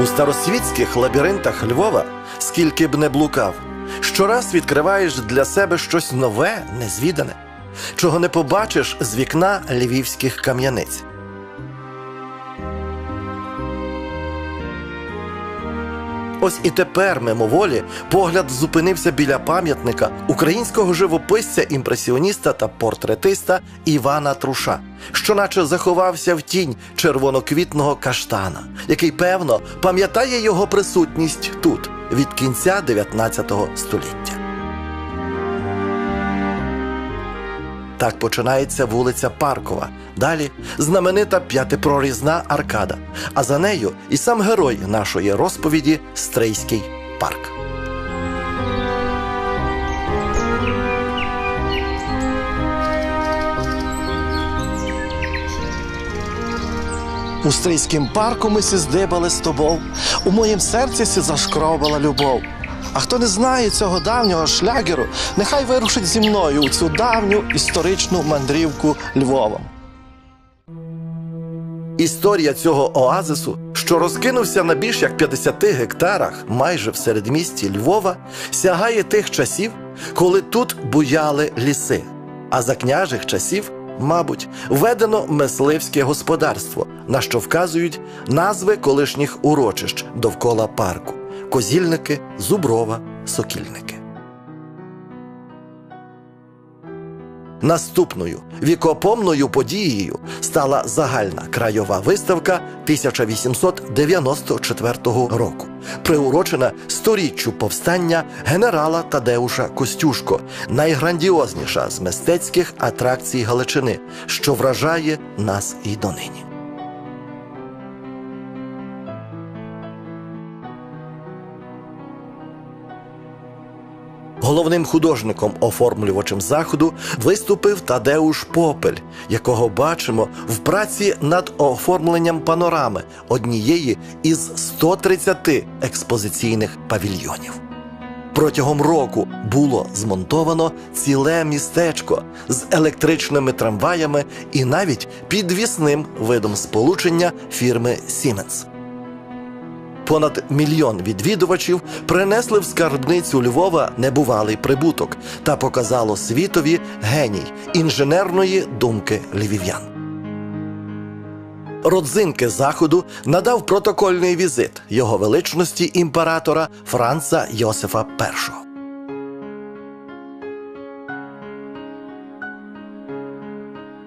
У старосвітських лабіринтах Львова, скільки б не блукав, щораз відкриваєш для себе щось нове, незвідане, чого не побачиш з вікна львівських кам'яниць. Ось і тепер мимоволі погляд зупинився біля пам'ятника українського живописця, імпресіоніста та портретиста Івана Труша, що наче заховався в тінь червоноквітного каштана, який, певно, пам'ятає його присутність тут від кінця 19 століття. Так починається вулиця Паркова. Далі знаменита п'ятипрорізна аркада, а за нею і сам герой нашої розповіді Стрийський парк. У стрийськім парку ми здибали з тобою, у моїм серці сі зашкробала любов. А хто не знає цього давнього шлягеру, нехай вирушить зі мною у цю давню історичну мандрівку Львовом. Історія цього оазису, що розкинувся на більш як 50 гектарах, майже в середмісті Львова, сягає тих часів, коли тут буяли ліси. А за княжих часів, мабуть, введено мисливське господарство, на що вказують назви колишніх урочищ довкола парку: Козільники, Зуброва, Сокільники. Наступною вікопомною подією стала загальна крайова виставка 1894 року, приурочена сторіччю повстання генерала Тадеуша Костюшко, найграндіозніша з мистецьких атракцій Галичини, що вражає нас і донині. Головним художником-оформлювачем заходу виступив Тадеуш Попель, якого бачимо в праці над оформленням панорами однієї із 130 експозиційних павільйонів. Протягом року було змонтовано ціле містечко з електричними трамваями і навіть підвісним видом сполучення фірми Siemens. Понад мільйон відвідувачів принесли в скарбницю Львова небувалий прибуток та показало світові геній інженерної думки львів'ян. Родзинки заходу надав протокольний візит його величності імператора Франца Йосифа І.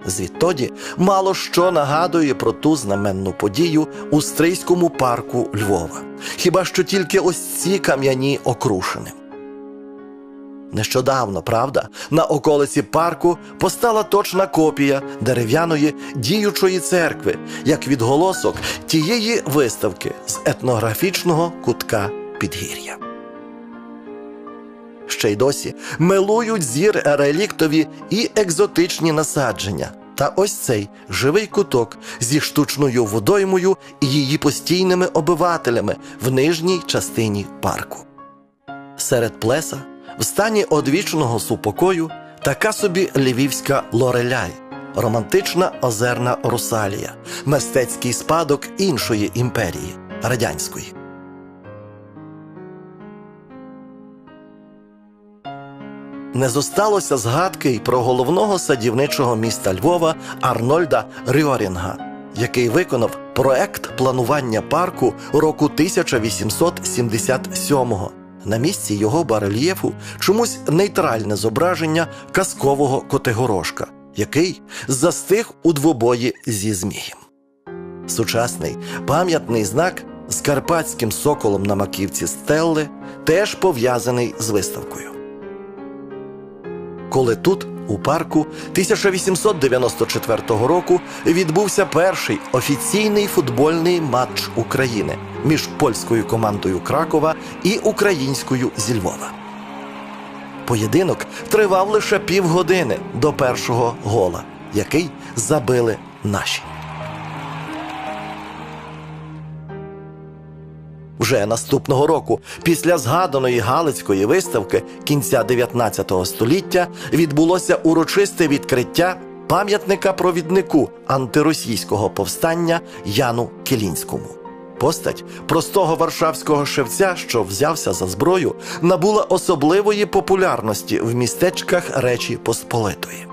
Звідтоді мало що нагадує про ту знаменну подію у Стрийському парку Львова. Хіба що тільки ось ці кам'яні окрушини. Нещодавно, правда, на околиці парку постала точна копія дерев'яної діючої церкви, як відголосок тієї виставки з етнографічного кутка Підгір'я. Ще й досі милують зір реліктові і екзотичні насадження. Та ось цей живий куток зі штучною водоймою і її постійними обивателями в нижній частині парку. Серед плеса, в стані одвічного супокою, така собі львівська лореляй, романтична озерна русалія, мистецький спадок іншої імперії радянської. Не зосталося згадки й про головного садівничого міста Львова Арнольда Рьорінга, який виконав проект планування парку року 1877-го. На місці його барельєфу чомусь нейтральне зображення казкового котигорошка, який застиг у двобої зі змієм. Сучасний пам'ятний знак з карпатським соколом на маківці стелли теж пов'язаний з виставкою коли тут, у парку, 1894 року відбувся перший офіційний футбольний матч України між польською командою Кракова і українською зі Львова. Поєдинок тривав лише півгодини до першого гола, який забили наші. Вже наступного року, після згаданої Галицької виставки кінця 19 століття, відбулося урочисте відкриття пам'ятника провіднику антиросійського повстання Яну Келінському. Постать простого варшавського шевця, що взявся за зброю, набула особливої популярності в містечках Речі Посполитої.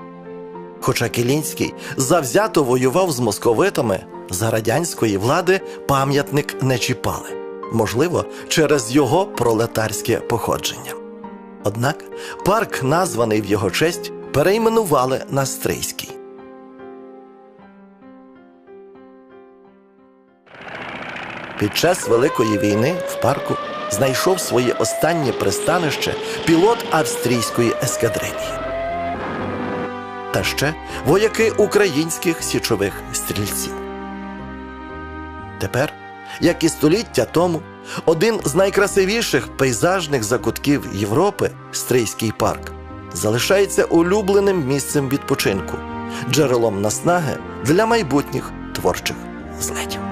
Хоча Кілінський завзято воював з московитами, за радянської влади пам'ятник не чіпали, можливо, через його пролетарське походження. Однак парк, названий в його честь, перейменували на Стрийський. Під час Великої війни в парку знайшов своє останнє пристанище пілот австрійської ескадрилії. Та ще вояки українських січових стрільців. Тепер, як і століття тому, один з найкрасивіших пейзажних закутків Європи Стрийський парк залишається улюбленим місцем відпочинку, джерелом наснаги для майбутніх творчих злетів.